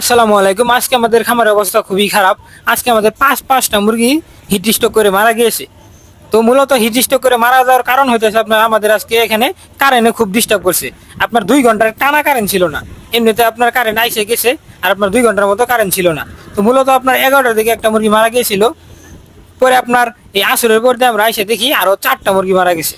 আসসালামু আলাইকুম। আজকে আমাদের খামারের অবস্থা খুবই খারাপ। আজকে আমাদের পাঁচ পাঁচটা মুরগি হিট স্ট্রোক করে মারা গিয়েছে। তো মূলত হিট স্ট্রোক করে মারা যাওয়ার কারণ হইতেছে আপনার, আমাদের আজকে এখানে কারেন্টে খুব ডিস্টার্ব করছে। আপনার দুই ঘণ্টার টানা কারেন্ট ছিল না। এমনিতে আপনার কারেন্ট আইসে গেছে আর আপনার দুই ঘণ্টার মতো কারেন্ট ছিল না। তো মূলত আপনার এগারোটার দিকে একটা মুরগি মারা গিয়েছিল। পরে আপনার এই আসরের পর আমরা এসে দেখি আরও চারটা মুরগি মারা গেছে।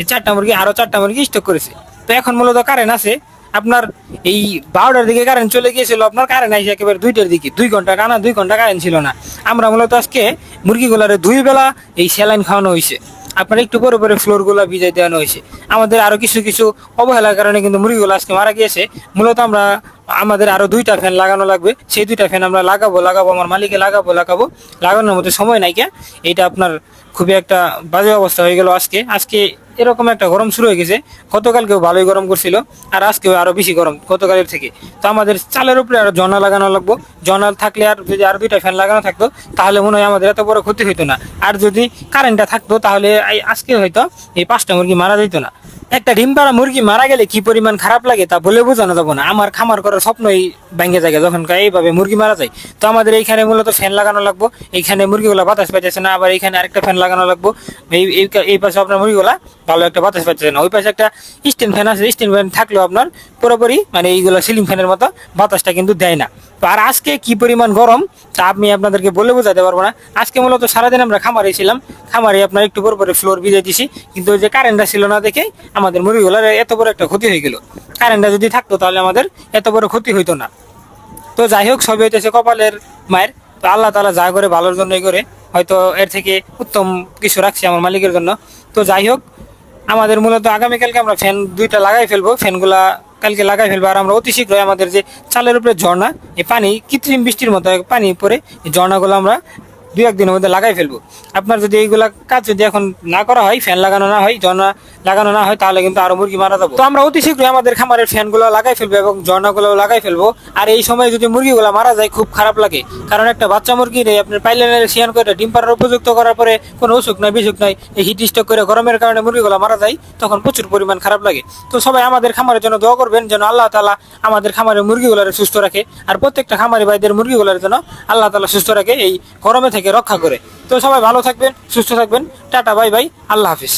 এই চারটা মুরগি আরও চারটা মুরগি স্টক করেছে। তো এখন মূলত কারেন্ট আছে। আপনার এই বারোটার দিকে কারেন্ট চলে গিয়েছিল, আপনার কারেন্ট আসে একেবারে দুইটার দিকে। দুই ঘণ্টা টানা, দুই ঘণ্টা কারেন্ট ছিল না। আমরা মূলত আজকে মুরগিগুলারে দুই বেলা এই স্যালাইন খাওয়ানো হয়েছে। আপনার একটু পরে পরে ফ্লোরগুলো ভিজাই দেওয়ানো হয়েছে। আমাদের আরও কিছু কিছু অবহেলার কারণে কিন্তু মুরগিগুলো আজকে মারা গিয়েছে। মূলত আমরা, আমাদের আরও দুইটা ফ্যান লাগানো লাগবে। সেই দুইটা ফ্যান আমরা লাগাবো লাগাবো, আমার মালিকে লাগাবো লাগাবো। লাগানোর মতো সময় নাই কে। এটা আপনার খুবই একটা বাজে অবস্থা হয়ে গেল আজকে। আজকে এরকম একটা গরম শুরু হয়ে গেছে। গতকালকেও ভালোই গরম করছিল, আর আজকেও আরও বেশি গরম গতকালের থেকে। তো আমাদের চালের উপরে আরও জনা লাগানো লাগবো। জনা থাকলে আর যদি আর দুইটা ফ্যান লাগানো থাকতো, তাহলে মনে হয় আমাদের এত বড় ক্ষতি হইতো না। আর যদি কারেন্টটা থাকতো, তাহলে আজকে হয়তো এই পাঁচটা মুরগি মারা যেত না। একটা ডিম পাড়া মুরগি মারা গেলে কি পরিমাণ খারাপ লাগে তা বলে বোঝানো যাব না। আমার খামার করার স্বপ্নই ভেঙে যায়, যখন এইভাবে মুরগি মারা যায়, তো আমাদের এইখানে মূলত ফ্যান লাগানো লাগবো। এইখানে মুরগিগুলা বাতাস পাইতেছে না, আবার এইখানে আরেকটা ফ্যান লাগানো লাগবো। এই, এই- পাশে আপনার মুরগিগুলা ভালো একটা বাতাস পাইতেছে না। ওই পাশে একটা স্ট্যান্ড ফ্যান আছে স্ট্যান্ড ফ্যান থাকলেও আপনার পুরোপুরি মানে এইগুলো সিলিং ফ্যানের মতো বাতাসটা কিন্তু দেয় না। তো আর আজকে কি পরিমাণ গরম, তা আমি আপনাদেরকে বলে বোঝাতে পারব না। আজকে মূলত সারাদিন আমরা খামারে ছিলাম, খামারে আপনার একটু পর ফ্লোর ভিজে দিছি, কিন্তু যে কারেন্টটা ছিল না দেখে আমাদের মুরগিগুলোর এত বড় একটা ক্ষতি হয়ে গেল। কারেন্টটা যদি থাকতো তাহলে আমাদের এত বড় ক্ষতি হইতো না। তো যাই হোক সবই হইতেছে কপালের মায়ের। তো আল্লাহ তালা যা করে ভালোর জন্যই করে। হয়তো এর থেকে উত্তম কিছু রাখছি আমার মালিকের জন্য। তো যাই হোক, আমাদের মূলত আগামীকালকে আমরা ফ্যান দুইটা লাগাই ফেলব। ফ্যানগুলা কালকে লাগাই ফেলব। আর আমরা অতি শীঘ্রই আমাদের যে চালের উপরে ঝর্ণা, এই পানি, কৃত্রিম বৃষ্টির মতো পানি পরে এই ঝর্ণাগুলো আমরা দুই একদিনের মধ্যে লাগাই ফেলব। আপনার যদি এইগুলা কাজ যদি এখন না করা হয় ফ্যান লাগানো না হয়, ঝর্ণা লাগানো না হয়, তাহলে কিন্তু আরও মুরগি মারা যাব। তো আমরা অতি শীঘ্রই আমাদের খামারের ফ্যানগুলো লাগাই ফেলব এবং ঝর্ণাগুলো লাগাই ফেলব। আর এই সময় যদি মুরগিগুলো মারা যায়, খুব খারাপ লাগে। কারণ একটা বাচ্চা মুরগি রে আপনার পাইলেনের সিয়ান করে ডিম পাড়ার উপযুক্ত করার পরে কোনো অসুখ নাই, বিসুখ নাই, এই হিট স্ট্রোক করে গরমের কারণে মুরগিগুলো মারা যায়, তখন প্রচুর পরিমাণ খারাপ লাগে। তো সবাই আমাদের খামারের জন্য দোয়া করবেন যেন আল্লাহ তালা আমাদের খামারের মুরগিগুলোরে সুস্থ রাখে। আর প্রত্যেকটা খামারি ভাইদের মুরগিগুলোর জন্য আল্লাহ তালা সুস্থ রাখে। এই গরমে থেকে রক্ষা করে। তো সবাই ভালো থাকবেন সুস্থ থাকবেন। Tata bye bye. আল্লাহ হাফিজ।